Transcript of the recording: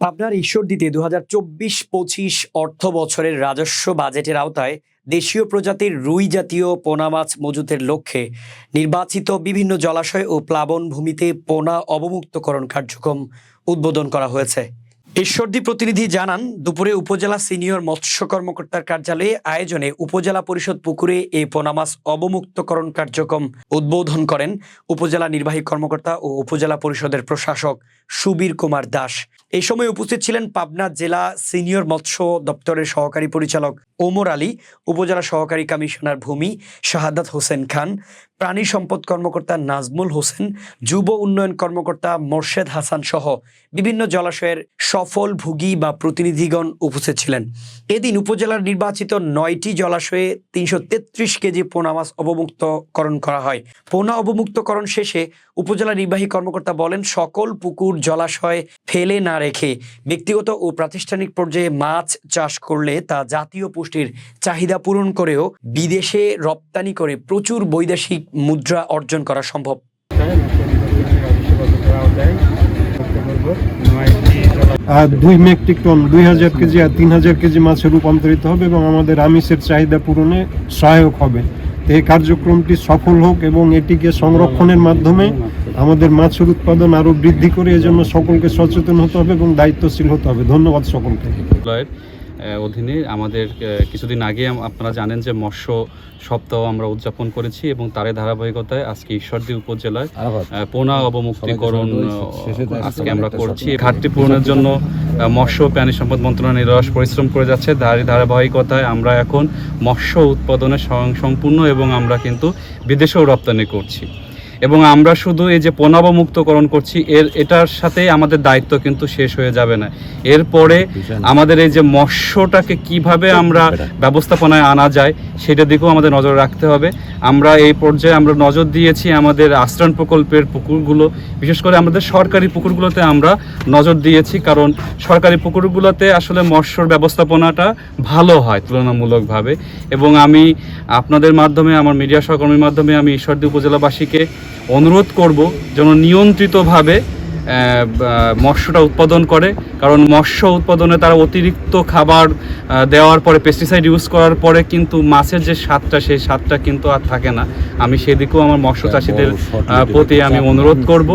পাবনার ঈশ্বরদীতে দু হাজার চব্বিশ পঁচিশ অর্থ বছরের রাজস্ব বাজেটের আওতায় দেশীয় প্রজাতির রুই জাতীয় পোনা মাছ মজুতের লক্ষ্যে নির্বাচিত বিভিন্ন জলাশয় ও প্লাবন ভূমিতে পোনা অবমুক্তকরণ কার্যক্রম উদ্বোধন করা হয়েছে। ঈশ্বরদী প্রতিনিধি জানান, দুপুরে উপজেলা সিনিয়র মৎস্য কর্মকর্তার কার্যালয়ে আয়োজনে উপজেলা পরিষদ পুকুরে এই পোনা মাছ অবমুক্তকরণ কার্যক্রম উদ্বোধন করেন উপজেলা নির্বাহী কর্মকর্তা ও উপজেলা পরিষদের প্রশাসক সুবীর কুমার দাস। এই সময় উপস্থিত ছিলেন পাবনা জেলা সিনিয়র মৎস্য দপ্তরের সহকারী পরিচালক ওমর আলী, উপজেলা সহকারী কমিশনার ভূমি শাহাদাত হোসেন খান প্রাণী সম্পদ কর্মকর্তা নাজমুল হোসেন, যুব উন্নয়ন কর্মকর্তা মোর্শেদ হাসান সহ বিভিন্ন জলাশয়ের সফল ভুগি বা প্রতিনিধিগণ উপস্থিত ছিলেন। এদিন উপজেলার নির্বাচিত নয়টি জলাশয়ে তিনশো তেত্রিশ কেজি পোনা মাছ অবমুক্তকরণ করা হয়। পোনা অবমুক্তকরণ শেষে উপজেলা নির্বাহী কর্মকর্তা বলেন, সকল পুকুর জলাশয় ফেলে না রেখে ব্যক্তিগত ও প্রাতিষ্ঠানিক পর্যায়ে মাছ চাষ করলে তা জাতীয় পুষ্টির চাহিদা পূরণ করেও বিদেশে রপ্তানি করে প্রচুর বৈদেশিক মুদ্রা অর্জন করা সম্ভব? আর দুই মেট্রিক টন দুই হাজার কেজি আর তিন হাজার কেজি মাছে রূপান্তরিত হবে এবং আমাদের আমিষের চাহিদা পূরণে সহায়ক হবে। তো এই কার্যক্রমটি সফল হোক এবং এটিকে সংরক্ষণের মাধ্যমে আমাদের মাছের উৎপাদন আরও বৃদ্ধি করে এজন্য সকলকে সচেতন হতে হবে এবং দায়িত্বশীল হতে হবে। ধন্যবাদ সকলকে। অধীনে আমাদের কিছুদিন আগে আপনারা জানেন যে মৎস্য সপ্তাহ আমরা উদযাপন করেছি এবং তারে ধারাবাহিকতায় আজকে ঈশ্বরদী উপজেলায় পোনা অবমুক্তিকরণ আজকে আমরা করছি। ঘাটতি পূরণের জন্য মৎস্য প্রাণী সম্পদ মন্ত্রণালয় নিরস পরিশ্রম করে যাচ্ছে। তারই ধারাবাহিকতায় আমরা এখন মৎস্য উৎপাদনে স্বয়ং সম্পূর্ণ এবং আমরা কিন্তু বিদেশেও রপ্তানি করছি। এবং আমরা শুধু এই যে পণাবমুক্তকরণ করছি এর এটার সাথে আমাদের দায়িত্ব কিন্তু শেষ হয়ে যাবে না। এরপরে আমাদের এই যে মৎস্যটাকে কীভাবে আমরা ব্যবস্থাপনায় আনা যায় সেটা দিকেও আমাদের নজর রাখতে হবে। আমরা এই পর্যায়ে আমরা নজর দিয়েছি আমাদের আশ্রয়ণ প্রকল্পের পুকুরগুলো বিশেষ করে আমাদের সরকারি পুকুরগুলোতে আমরা নজর দিয়েছি কারণ সরকারি পুকুরগুলোতে আসলে মৎস্যর ব্যবস্থাপনাটা ভালো হয় তুলনামূলকভাবে। এবং আমি আপনাদের মাধ্যমে আমার মিডিয়া সহকর্মীর মাধ্যমে আমি ঈশ্বরদী উপজেলাবাসীকে অনুরোধ করব যেন নিয়ন্ত্রিতভাবে মৎস্যটা উৎপাদন করে। কারণ মৎস্য উৎপাদনে তারা অতিরিক্ত খাবার দেওয়ার পরে পেস্টিসাইড ইউজ করার পরে কিন্তু মাছের যে স্বাদটা সেই স্বাদটা কিন্তু আর থাকে না। আমি সেদিকেও আমার মৎস্য চাষিদের প্রতি আমি অনুরোধ করব।